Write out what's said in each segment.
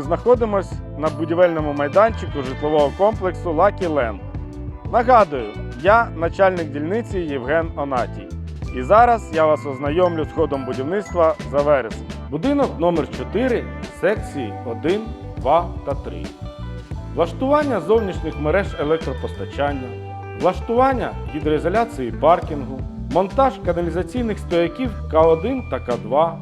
знаходимося на будівельному майданчику житлового комплексу Lucky Land. Нагадую, я начальник дільниці Євген Онатій. І зараз я вас ознайомлю з ходом будівництва за вересень. Будинок номер 4 секції 1, 2 та 3. Влаштування зовнішніх мереж електропостачання, влаштування гідроізоляції паркінгу, монтаж каналізаційних стояків К1 та К2,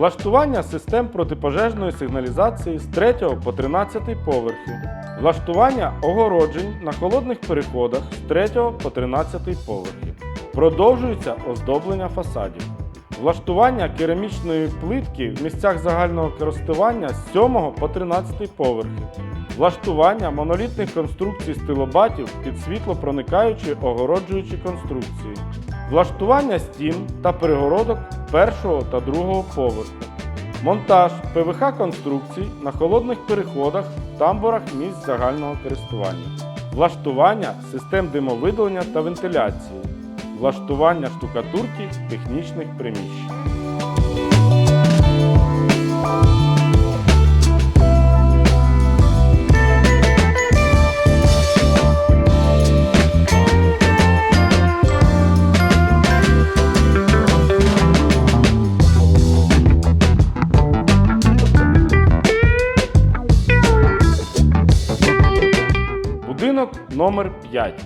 влаштування систем протипожежної сигналізації з 3 по 13 поверхів, влаштування огороджень на холодних переходах з 3 по 13 поверхів. Продовжується оздоблення фасадів. Влаштування керамічної плитки в місцях загального користування з 7 по 13 поверхи. Влаштування монолітних конструкцій стилобатів під світлопроникаючі огороджуючі конструкції. Влаштування стін та перегородок першого та другого поверху. Монтаж ПВХ конструкцій на холодних переходах, тамбурах місць загального користування. Влаштування систем димовидалення та вентиляції. Влаштування штукатурки технічних приміщень. Будинок номер 5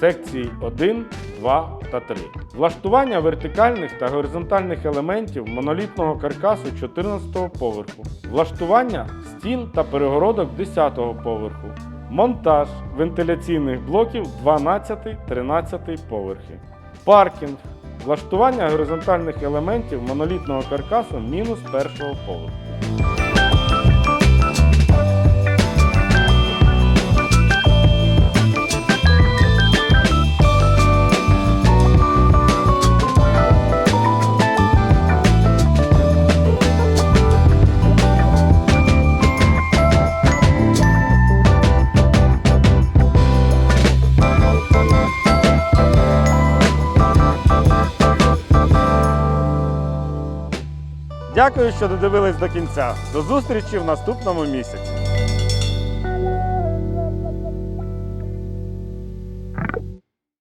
секції 1, 2 та 3. Влаштування вертикальних та горизонтальних елементів монолітного каркасу 14 поверху. Влаштування стін та перегородок 10 поверху. Монтаж вентиляційних блоків 12-13 поверхи. Паркінг. Влаштування горизонтальних елементів монолітного каркасу мінус першого поверху. Дякую, що додивились до кінця. До зустрічі в наступному місяці.